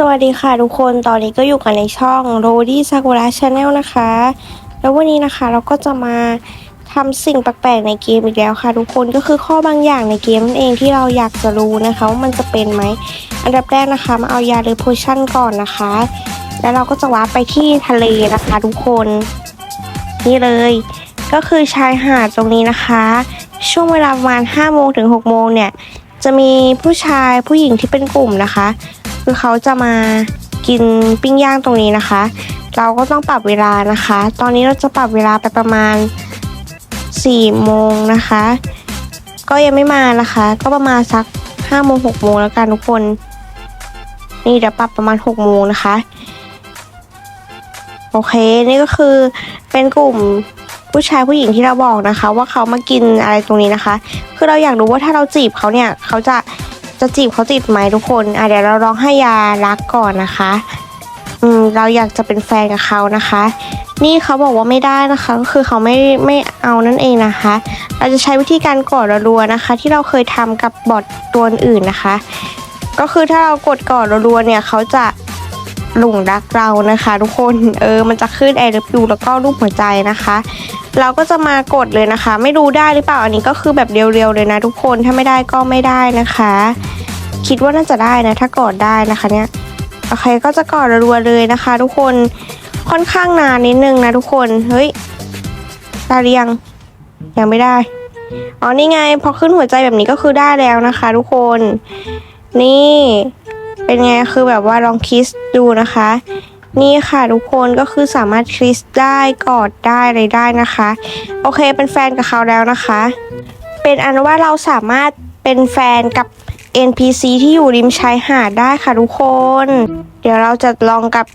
สวัสดีค่ะทุกคนตอนนี้ก็อยู่กันในช่อง r o d y Sakura Channel นะคะ แล้ววันนี้นะคะเราก็จะมาทำสิ่งแปลกๆในเกมอีกแล้วค่ะ ทุกคนก็คือข้อบางอย่างในเกมนั่นเองที่เราอยากจะรู้นะคะว่ามันจะเป็นไหม อันดับแรกนะคะ มาเอายาหรือโพชั่นก่อนนะคะ แล้วเราก็จะวาร์ปไปที่ทะเลนะคะ ทุกคนนี่เลย ก็คือชายหาดตรงนี้นะคะ ช่วงเวลาประมาณ5โมงถึง6โมงเนี่ยจะมีผู้ชายผู้หญิงที่เป็นกลุ่มนะคะ คือเขาจะมากินปิ้งย่างตรงนี้นะคะ เราก็ต้องปรับเวลานะคะ ตอนนี้เราจะปรับเวลาไปประมาณ4โมงนะคะ ก็ยังไม่มานะคะ ก็ประมาณสัก5โมง6โมงแล้วกันทุกคน นี่เดี๋ยวปรับประมาณ6โมงนะคะ โอเค นี่ก็คือเป็นกลุ่มผู้ชายผู้หญิงที่เราบอกนะคะ ว่าเขามากินอะไรตรงนี้นะคะ คือเราอยากรู้ว่าถ้าเราจีบเขาเนี่ย เขาจะ จะจีบเขาติดไหมทุกคนอะเดี๋ยวเราลองให้ยารักก่อนนะคะ อืมเราอยากจะเป็นแฟนกับเขานะคะ นี่เขาบอกว่าไม่ได้นะคะก็คือเขาไม่ไม่เอานั่นเองนะคะ เราจะใช้วิธีการกดรัวๆนะคะ ที่เราเคยทำกับบอทตัวอื่นนะคะ ก็คือถ้าเรากดกอดรัวๆเนี่ยเขาจะ หลงรักเรานะคะ ทุกคนเออมันจะขึ้น I love you แล้วก็รูปหัวใจนะคะ เราก็จะมากดเลยนะคะ ไม่รู้ได้หรือเปล่าอันนี้ก็คือแบบเรียวๆเลยนะทุกคนถ้าไม่ได้ก็ไม่ได้นะคะ คิดว่าน่าจะได้นะ ถ้ากดได้นะคะเนี่ยโอเคก็จะกดรัวเลยนะคะ ทุกคนค่อนข้างนานนิดนึงนะทุกคนเฮ้ยได้หรือยังยังไม่ได้อ๋อนี่ไงพอขึ้นหัวใจแบบนี้ก็คือได้แล้วนะคะ ทุกคนนี่ เป็นไงคือแบบว่าลองคิสดูนะคะ นี่ค่ะทุกคนก็คือสามารถคิสได้กอดได้อะไรได้นะคะ โอเคเป็นแฟนกับเขาแล้วนะคะ เป็นอันว่าเราสามารถเป็นแฟนกับ NPC ที่อยู่ริมชายหาดได้ค่ะทุกคน เดี๋ยวเราจะลองกับ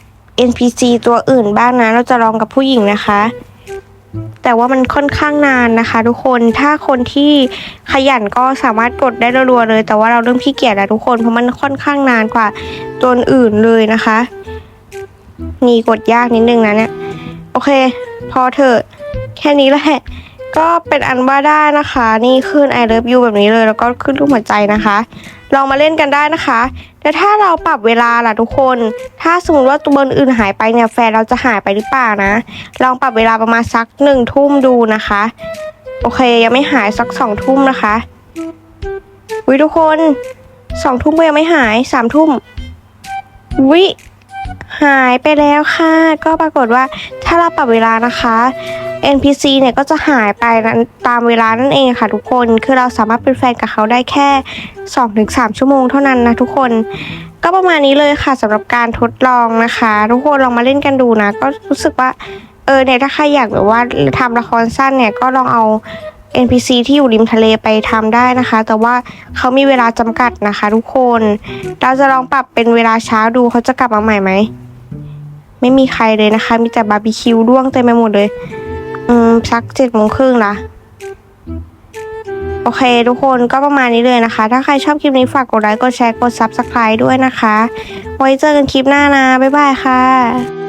NPC ตัวอื่นบ้างนะ เราจะลองกับผู้หญิงนะคะ แต่ว่ามันค่อนข้างนานนะคะ ทุกคนถ้าคนที่ขยันก็สามารถกดได้รัวๆเลย แต่ว่าเราเริ่มขี้เกียจแล้วทุกคนเพราะมันค่อนข้างนานกว่าตัวอื่นเลยนะคะ นี่กดยากนิดนึงนะเนี่ยโอเค พอเถอะแค่นี้แหละก็เป็นอันว่าได้นะคะ นี่ขึ้น I love you แบบนี้เลย แล้วก็ขึ้นรูปหัวใจนะคะ ลองมาเล่นกันได้นะคะ แต่ถ้าเราปรับเวลาล่ะทุกคน ถ้าสมมติว่าตัวบอื่นหายไปเนี่ยแฟนเราจะหายไปหรือเปล่านะ ลองปรับเวลาประมาณสักหนึ่งทุ่มดูนะคะ โอเคยังไม่หายสักสองทุ่มนะคะวิทุกคนสองทุ่มก็ยังไม่หายสามทุ่มวิหายไปแล้วค่ะ ก็ปรากฏว่าถ้าเราปรับเวลานะคะ NPC เนี่ยก็จะหายไปนั้นตามเวลานั่นเองค่ะทุกคน คือเราสามารถเป็นแฟนกับเขาได้แค่ 2-3 ชั่วโมงเท่านั้นนะทุกคน ก็ประมาณนี้เลยค่ะสำหรับการทดลองนะคะ ทุกคนลองมาเล่นกันดูนะ ก็รู้สึกว่า เออเนี่ยถ้าใครอยากแบบว่าทำละครสั้นเนี่ยก็ลองเอา NPC ที่อยู่ริมทะเลไปทำได้นะคะ แต่ว่าเขามีเวลาจำกัดนะคะ ทุกคน เราจะลองปรับเป็นเวลาเช้าดูเขาจะกลับมาใหม่ไหม ไม่มีใครเลยนะคะ มีแต่บาร์บีคิวร่วงเต็มไปหมดเลย อืมสักเจ็ดโมงครึ่งละโอเคทุกคนก็ประมาณนี้เลยนะคะ ถ้าใครชอบคลิปนี้ฝากกดไลค์กดแชร์กด Subscribe ด้วยนะคะ ไว้เจอกันคลิปหน้านะ บ๊ายบายค่ะ